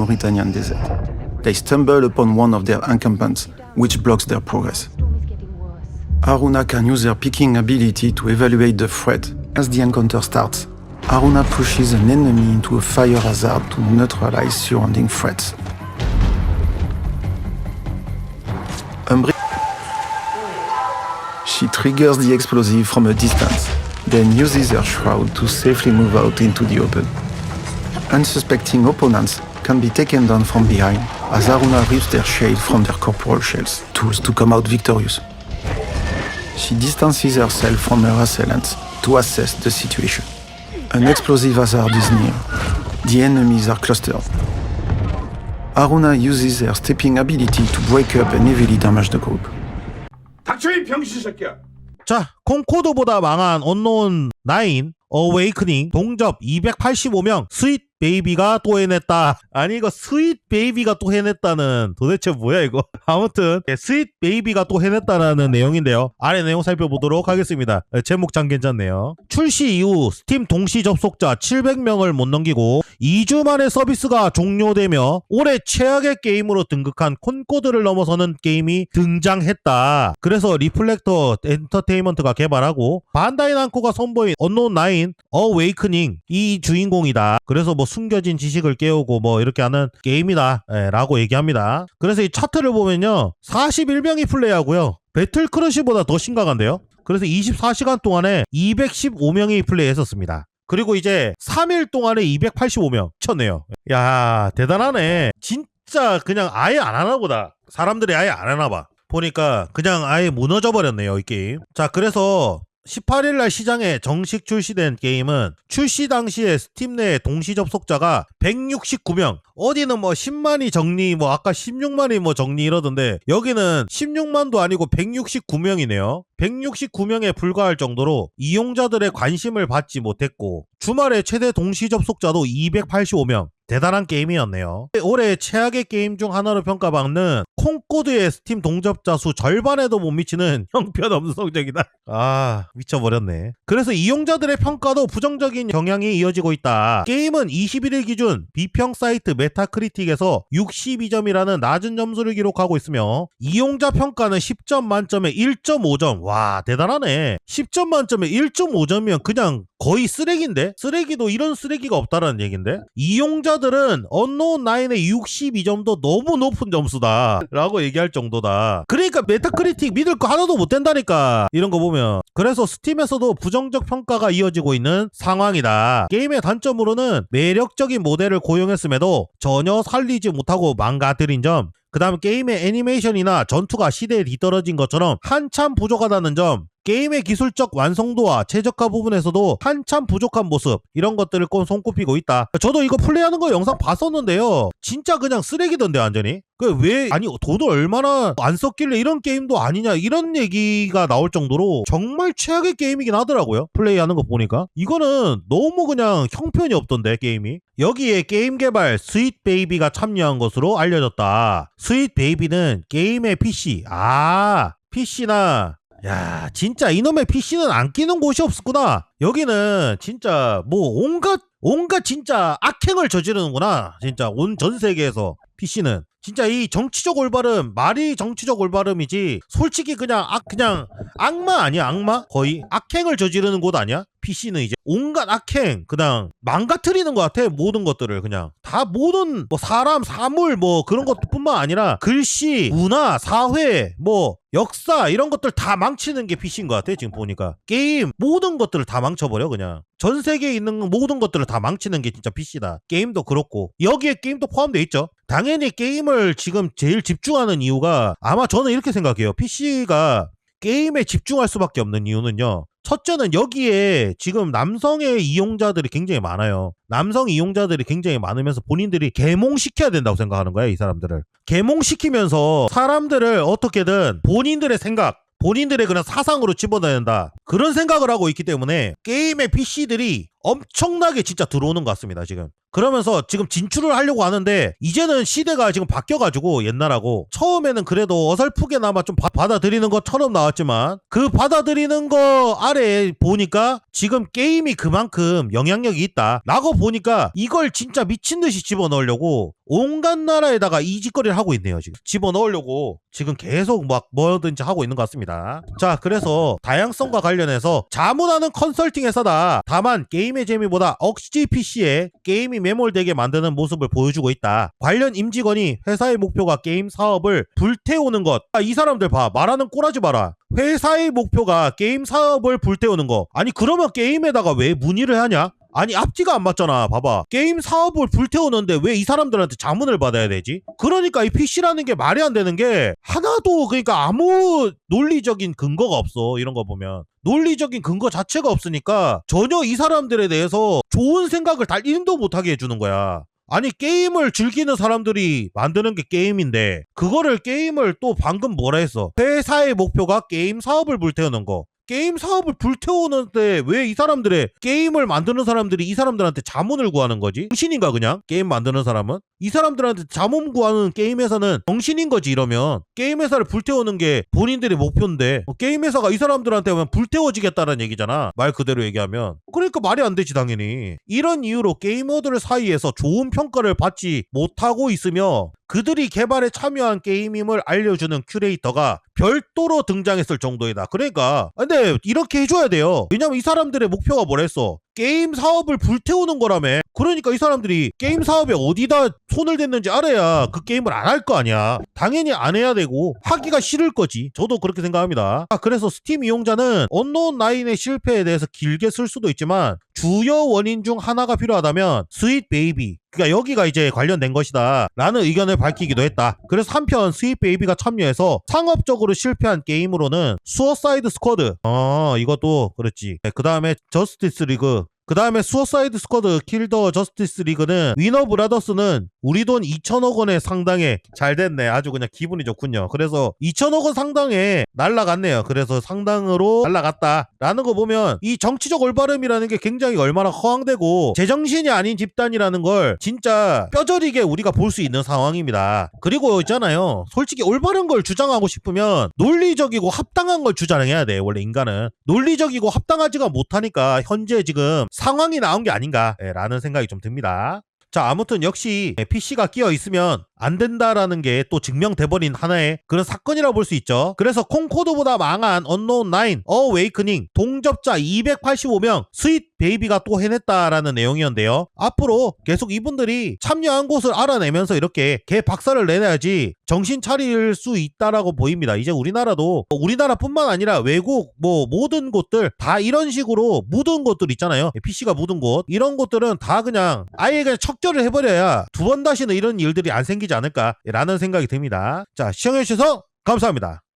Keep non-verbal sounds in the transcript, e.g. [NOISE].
Mauritanian desert. They stumble upon one of their encampments, which blocks their progress. Aruna can use her picking ability to evaluate the threat as the encounter starts. Aruna pushes an enemy into a fire hazard to neutralize surrounding threats. Umbri She triggers the explosive from a distance, then uses her shroud to safely move out into the open. Unsuspecting opponents can be taken down from behind as Haruna rips their shade from their corporal shells, tools to come out victorious. She distances herself from her assailants to assess the situation. An explosive hazard is near. The enemies are clustered. Haruna uses her stepping ability to break up and heavily damage the group. 닥쳐 이 병신 새끼야. 자, 콩코드보다 망한 언노운 9 어웨이크닝 동접 285명 스윗 베이비가 또 해냈다. 아니 이거 스윗 베이비가 또 해냈다는 도대체 뭐야 이거. [LAUGHS] 아무튼 예, 스윗 베이비가 또 해냈다라는 내용인데요. 아래 내용 살펴보도록 하겠습니다. 예, 제목 참 괜찮네요. 출시 이후 스팀 동시 접속자 700명을 못 넘기고 2주 만에 서비스가 종료되며 올해 최악의 게임으로 등극한 콘코드를 넘어서는 게임이 등장했다. 그래서 리플렉터 엔터테인먼트가 개발하고 반다이 남코가 선보인 언노운 9 어웨이크닝 이 주인공이다. 그래서 뭐 숨겨진 지식을 깨우고 뭐 이렇게 하는 게임이다. 예, 라고 얘기합니다. 그래서 이 차트를 보면요. 41명이 플레이하고요. 배틀 크러쉬보다 더 심각한데요. 그래서 24시간 동안에 215명이 플레이했었습니다. 그리고 이제 3일 동안에 285명 쳤네요. 야, 대단하네. 진짜 그냥 아예 안 하나 보다. 사람들이 아예 안 하나 봐. 보니까 그냥 아예 무너져 버렸네요, 이 게임. 자, 그래서 18일 날 시장에 정식 출시된 게임은 출시 당시에 스팀 내 동시 접속자가 169명. 어디는 뭐 10만이 정리, 뭐 아까 16만이 뭐 정리 이러던데 여기는 16만도 아니고 169명이네요. 169명에 불과할 정도로 이용자들의 관심을 받지 못했고 주말에 최대 동시 접속자도 285명. 대단한 게임이었네요. 올해 최악의 게임 중 하나로 평가받는 콩코드의 스팀 동접자 수 절반에도 못 미치는 [LAUGHS] 형편없는 성적이다. 아, 미쳐버렸네. 그래서 이용자들의 평가도 부정적인 경향이 이어지고 있다. 게임은 21일 기준 비평 사이트 메타크리틱에서 62점이라는 낮은 점수를 기록하고 있으며 이용자 평가는 10점 만점에 1.5점. 와, 대단하네. 10점 만점에 1.5점이면 그냥 거의 쓰레기인데? 쓰레기도 이런 쓰레기가 없다라는 얘긴데? 이용자들은 언노운 9의 62점도 너무 높은 점수다. 라고 얘기할 정도다. 그러니까 메타크리틱 믿을 거 하나도 못 된다니까. 이런 거 보면. 그래서 스팀에서도 부정적 평가가 이어지고 있는 상황이다. 게임의 단점으로는 매력적인 모델을 고용했음에도 전혀 살리지 못하고 망가뜨린 점. 그 다음 게임의 애니메이션이나 전투가 시대에 뒤떨어진 것처럼 한참 부족하다는 점. 게임의 기술적 완성도와 최적화 부분에서도 한참 부족한 모습 이런 것들을 꼭 손꼽히고 있다. 저도 이거 플레이하는 거 영상 봤었는데요. 진짜 그냥 쓰레기던데 완전히. 그왜 아니 돈을 얼마나 안 썼길래 이런 게임도 아니냐 이런 얘기가 나올 정도로 정말 최악의 게임이긴 하더라고요. 플레이하는 거 보니까 이거는 너무 그냥 형편이 없던데 게임이. 여기에 게임 개발 스윗 베이비가 참여한 것으로 알려졌다. 스윗 베이비는 게임의 PC 아 PC나 야, 진짜 이놈의 PC는 안 끼는 곳이 없었구나. 여기는 진짜 뭐 온갖 온갖 진짜 악행을 저지르는구나. 진짜 온 전 세계에서 PC는 진짜 이 정치적 올바름 말이 정치적 올바름이지 솔직히 그냥 악 그냥 악마 아니야 악마 거의 악행을 저지르는 곳 아니야 PC는 이제 온갖 악행 그냥 망가뜨리는 것 같아 모든 것들을 그냥. 다 모든 뭐 사람 사물 뭐 그런 것뿐만 아니라 글씨 문화 사회 뭐 역사 이런 것들 다 망치는 게 PC인 것 같아 지금 보니까. 게임 모든 것들을 다 망쳐버려 그냥. 전 세계에 있는 모든 것들을 다 망치는 게 진짜 PC다. 게임도 그렇고. 여기에 게임도 포함돼 있죠. 당연히 게임을 지금 제일 집중하는 이유가 아마 저는 이렇게 생각해요. PC가 게임에 집중할 수밖에 없는 이유는요 첫째는 여기에 지금 남성의 이용자들이 굉장히 많아요. 남성 이용자들이 굉장히 많으면서 본인들이 개몽시켜야 된다고 생각하는 거야, 이 사람들을. 개몽시키면서 사람들을 어떻게든 본인들의 생각, 본인들의 그런 사상으로 집어넣는다. 그런 생각을 하고 있기 때문에 게임의 PC들이 엄청나게 진짜 들어오는 것 같습니다, 지금. 그러면서 지금 진출을 하려고 하는데 이제는 시대가 지금 바뀌어가지고 옛날하고 처음에는 그래도 어설프게나마 좀 바- 받아들이는 것처럼 나왔지만 그 받아들이는 거 아래에 보니까 지금 게임이 그만큼 영향력이 있다 라고 보니까 이걸 진짜 미친 듯이 집어넣으려고 온갖 나라에다가 이 짓거리를 하고 있네요 지금. 집어넣으려고 지금 계속 막 뭐든지 하고 있는 것 같습니다. 자 그래서 다양성과 관련해서 자문하는 컨설팅 회사다. 다만 게임 의 재미보다 억지 PC에 게임이 매몰되게 만드는 모습을 보여주고 있다. 관련 임직원이 회사의 목표가 게임 사업을 불태우는 것. 아, 이 사람들 봐. 말하는 꼬라지 봐라. 회사의 목표가 게임 사업을 불태우는 거. 아니 그러면 게임에다가 왜 문의를 하냐 아니 앞뒤가 안 맞잖아. 봐봐. 게임 사업을 불태우는데 왜 이 사람들한테 자문을 받아야 되지? 그러니까 이 PC라는 게 말이 안 되는 게 하나도 그러니까 아무 논리적인 근거가 없어 이런 거 보면. 논리적인 근거 자체가 없으니까 전혀 이 사람들에 대해서 좋은 생각을 달 1도 못하게 해주는 거야. 아니 게임을 즐기는 사람들이 만드는 게 게임인데 그거를 게임을 또 방금 뭐라 했어? 회사의 목표가 게임 사업을 불태우는 거 게임 사업을 불태우는데 왜 이 사람들의 게임을 만드는 사람들이 이 사람들한테 자문을 구하는 거지? 정신인가 그냥? 게임 만드는 사람은? 이 사람들한테 자문 구하는 게임 회사는 정신인 거지 이러면 게임 회사를 불태우는 게 본인들의 목표인데 어, 게임 회사가 이 사람들한테 하면 불태워지겠다는 얘기잖아 말 그대로 얘기하면 그러니까 말이 안 되지 당연히 이런 이유로 게이머들 사이에서 좋은 평가를 받지 못하고 있으며 그들이 개발에 참여한 게임임을 알려주는 큐레이터가 별도로 등장했을 정도이다. 그러니까 근데 이렇게 해줘야 돼요. 왜냐면 이 사람들의 목표가 뭐랬어? 게임 사업을 불태우는 거라며. 그러니까 이 사람들이 게임 사업에 어디다 손을 댔는지 알아야 그 게임을 안 할 거 아니야. 당연히 안 해야 되고 하기가 싫을 거지. 저도 그렇게 생각합니다. 아, 그래서 스팀 이용자는 언노운 라인의 실패에 대해서 길게 쓸 수도 있지만 주요 원인 중 하나가 필요하다면 스윗 베이비 그러니까 여기가 이제 관련된 것이다 라는 의견을 밝히기도 했다. 그래서 한편 스윗 베이비가 참여해서 상업적으로 실패한 게임으로는 수어사이드 스쿼드 어 이것도 그렇지. 그 다음에 저스티스 리그 그 다음에 수어사이드 스쿼드 킬더 저스티스 리그는 위너 브라더스는 우리 돈 2천억 원에 상당해. 잘 됐네. 아주 그냥 기분이 좋군요. 그래서 2천억 원 상당에 날라갔네요. 그래서 상당으로 날라갔다. 라는 거 보면 이 정치적 올바름이라는 게 굉장히 얼마나 허황되고 제정신이 아닌 집단이라는 걸 진짜 뼈저리게 우리가 볼 수 있는 상황입니다. 그리고 있잖아요. 솔직히 올바른 걸 주장하고 싶으면 논리적이고 합당한 걸 주장해야 돼 원래 인간은. 논리적이고 합당하지가 못하니까 현재 지금 상황이 나온 게 아닌가라는 생각이 좀 듭니다. 자, 아무튼 역시 PC가 끼어 있으면 안 된다라는 게 또 증명돼버린 하나의 그런 사건이라고 볼 수 있죠. 그래서 콩코드보다 망한 언노운 9, 어웨이크닝, 동접자 285명, 스윗 베이비가 또 해냈다라는 내용이었는데요. 앞으로 계속 이분들이 참여한 곳을 알아내면서 이렇게 개 박살을 내놔야지 정신 차릴 수 있다라고 보입니다. 이제 우리나라도 우리나라뿐만 아니라 외국 뭐 모든 곳들 다 이런 식으로 묻은 곳들 있잖아요. PC가 묻은 곳 이런 곳들은 다 그냥 아예 그냥 척결을 해버려야 두 번 다시는 이런 일들이 안 생기 지 않을까라는 생각이 듭니다. 자 시청해주셔서 감사합니다.